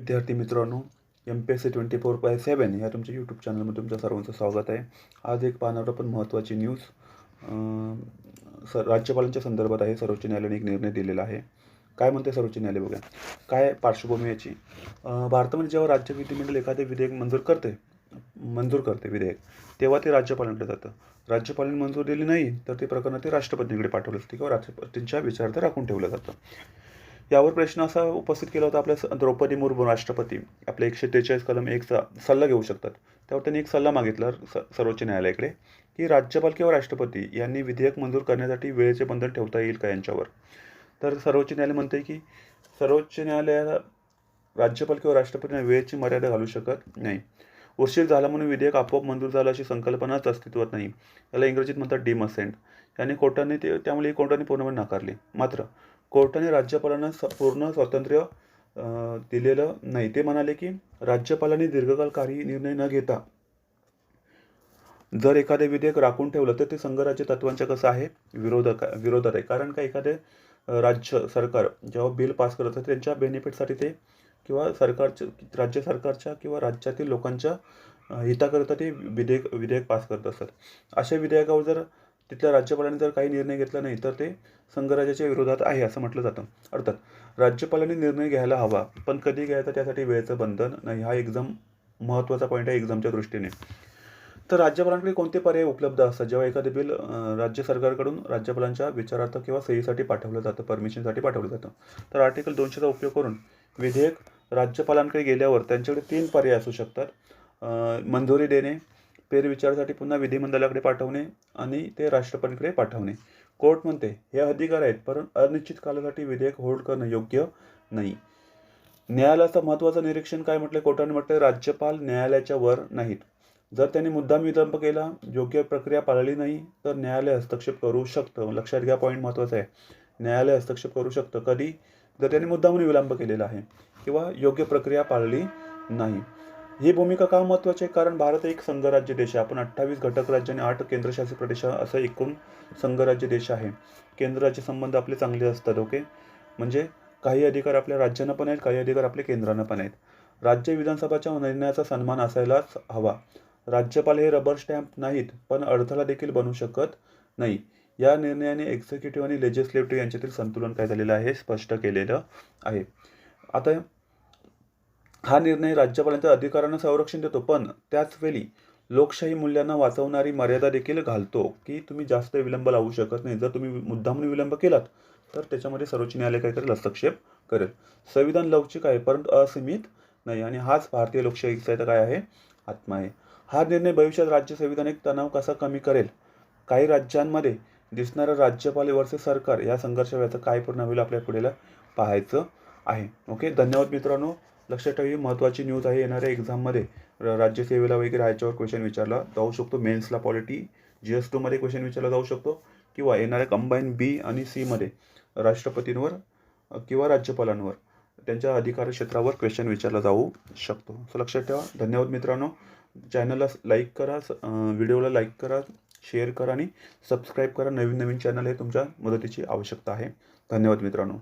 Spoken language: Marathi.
विद्यार्थी मित्रांनो M P S C twenty four by seven या तुमच्या यूट्यूब चॅनलमध्ये तुमचं सर्वांचं स्वागत आहे. आज एक पाहणार पण महत्त्वाची न्यूज सर स राज्यपालांच्या संदर्भात आहे सर्वोच्च न्यायालयाने एक निर्णय दिलेला आहे. काय म्हणते सर्वोच्च न्यायालय बघा काय पार्श्वभूमी याची? भारतामध्ये जेव्हा राज्य विधिमंडळ एखादे विधेयक मंजूर करते मंजूर करते विधेयक तेव्हा ते राज्यपालांकडे जातं. राज्यपालांनी मंजूर दिली नाही तर ते प्रकरण ते राष्ट्रपतींकडे पाठवलं असते किंवा राष्ट्रपतींच्या विचारार्थ राखून ठेवलं जातं. यावर प्रश्न असा उपस्थित केला होता आपल्या द्रौपदी मुर्मू राष्ट्रपती. आपल्या एकशे त्रेचाळीस कलम एकचा सल्ला घेऊ शकतात. त्यावर त्यांनी एक सल्ला मागितला सर्वोच्च न्यायालयाकडे की राज्यपाल किंवा राष्ट्रपती यांनी विधेयक मंजूर करण्यासाठी वेळेचे बंधन ठेवता येईल का यांच्यावर? तर सर्वोच्च न्यायालय म्हणते की सर्वोच्च न्यायालयाला राज्यपाल किंवा राष्ट्रपतींना वेळेची मर्यादा घालू शकत नाही. उशीर झाला म्हणून विधेयक आपोआप मंजूर झालं अशी संकल्पनाच अस्तित्वात नाही. याला इंग्रजीत म्हणतात डिमसेंट. याने कोर्टाने ते त्यामुळे ही कोर्टाने पूर्णपणे नाकारली. मात्र कोर्टाने राज्यपालांना स- पूर्ण स्वातंत्र्य दिलेलं नाही. ते म्हणाले की राज्यपालांनी दीर्घकाल काही निर्णय न घेता जर एखादे विधेयक राखून ठेवलं तर ते संघराज्य तत्वांच्या कसं आहे? विरोधक विरोधात आहे. कारण का एखादे राज्य सरकार जेव्हा बिल पास करत असतं त्यांच्या बेनिफिटसाठी ते किंवा सरकारच्या राज्य सरकारच्या किंवा राज्यातील लोकांच्या हिताकरिता हिताकरता ते विधेयक विधेयक पास करत असतात. अशा विधेयकावर जर तिथल्या राज्यपालांनी जर काही निर्णय घेतला नाही तर ते संघराज्याच्या विरोधात आहे असं म्हटलं जातं. अर्थात राज्यपालांनी निर्णय घ्यायला हवा पण कधी घ्यायचा त्यासाठी वेळेचं बंधन नाही हा एक्झाम महत्त्वाचा पॉईंट आहे एक्झामच्या दृष्टीने. तर राज्यपालांकडे कोणते पर्याय उपलब्ध असतात? जेव्हा एखादे बिल राज्य सरकारकडून राज्यपालांच्या विचारार्थ किंवा सहीसाठी पाठवलं जातं परमिशनसाठी पाठवलं जातं. तर आर्टिकल दोनशेचा उपयोग करून विधेयक राज्यपालांकडे गेल्यावर त्यांच्याकडे तीन पर्याय असू शकतात. मंजुरी देणे फेरविचारासाठी पुन्हा विधिमंडळाकडे पाठवणे आणि ते राष्ट्रपतीकडे पाठवणे. कोर्ट म्हणते हे अधिकार आहेत परंतु अनिश्चित कालासाठी विधेयक होल्ड करणं योग्य नाही. न्यायालयाचं महत्त्वाचं निरीक्षण काय म्हटलं कोर्टाने म्हटलं राज्यपाल न्यायालयाच्या वर नाहीत. जर त्यांनी मुद्दाम विलंब केला योग्य प्रक्रिया पाळली नाही तर न्यायालय हस्तक्षेप करू शकतं. लक्षात घ्या पॉईंट महत्त्वाचा आहे. न्यायालय हस्तक्षेप करू शकतं. कधी? जर त्यांनी मुद्दामून विलंब केलेला आहे किंवा योग्य प्रक्रिया पाळली नाही. ही भूमिका का महत्त्वाची आहे? कारण भारत एक संघराज्य देश आहे. आपण अठ्ठावीस घटक राज्य आणि आठ केंद्रशासित प्रदेश असं एकूण संघराज्य देश आहे. केंद्राचे संबंध आपले चांगले असतात ओके? म्हणजे काही अधिकार आपल्या राज्यांना पण आहेत काही अधिकार आपल्या केंद्रानं पण आहेत. राज्य विधानसभाच्या निर्णयाचा सन्मान असायलाच हवा. राज्यपाल हे रबर स्टॅम्प नाहीत पण अडथळा देखील बनू शकत नाही. या निर्णयाने एक्झिक्युटिव्ह आणि लेजिस्लेटिव्ह यांच्यातील संतुलन काय झालेलं आहे स्पष्ट केलेलं आहे. आता हा निर्णय राज्यपालांच्या अधिकारांना संरक्षण देतो पण त्याच वेळी लोकशाही मूल्यांना वाचवणारी मर्यादा देखील घालतो की तुम्ही जास्त विलंब लावू शकत नाही. जर तुम्ही मुद्दामून विलंब केलात तर त्याच्यामध्ये सर्वोच्च न्यायालय काय करेल हस्तक्षेप करेल. संविधान लवचिक आहे परंतु असीमित नाही आणि हाच भारतीय लोकशाहीचा काय आहे? आत्मा आहे. हा निर्णय भविष्यात राज्य संविधानिक तणाव कसा कमी करेल? काही राज्यांमध्ये दिसणारं राज्यपाल वर्सेस सरकार या संघर्षाव्याचा काय परिणाम होईल आपल्या पुढेला पाहायचं आहे. ओके धन्यवाद मित्रांनो. लक्षात ठेवा ही महत्त्वाची न्यूज आहे. येणाऱ्या एक्झाममध्ये राज्यसेवेला वगैरे ह्याच्यावर क्वेश्चन विचारला जाऊ शकतो. मेन्सला पॉलिटी जी एस टूमध्ये क्वेश्चन विचारला जाऊ शकतो. किंवा येणाऱ्या कंबाईन बी आणि सीमध्ये राष्ट्रपतींवर किंवा राज्यपालांवर त्यांच्या अधिकार क्षेत्रावर क्वेश्चन विचारला जाऊ शकतो. सो लक्षात ठेवा. धन्यवाद मित्रांनो. चॅनलला लाईक करा व्हिडिओला लाईक करा शेअर करा आणि सबस्क्राईब करा. नवीन नवीन चॅनल हे तुमच्या मदतीची आवश्यकता आहे. धन्यवाद मित्रांनो.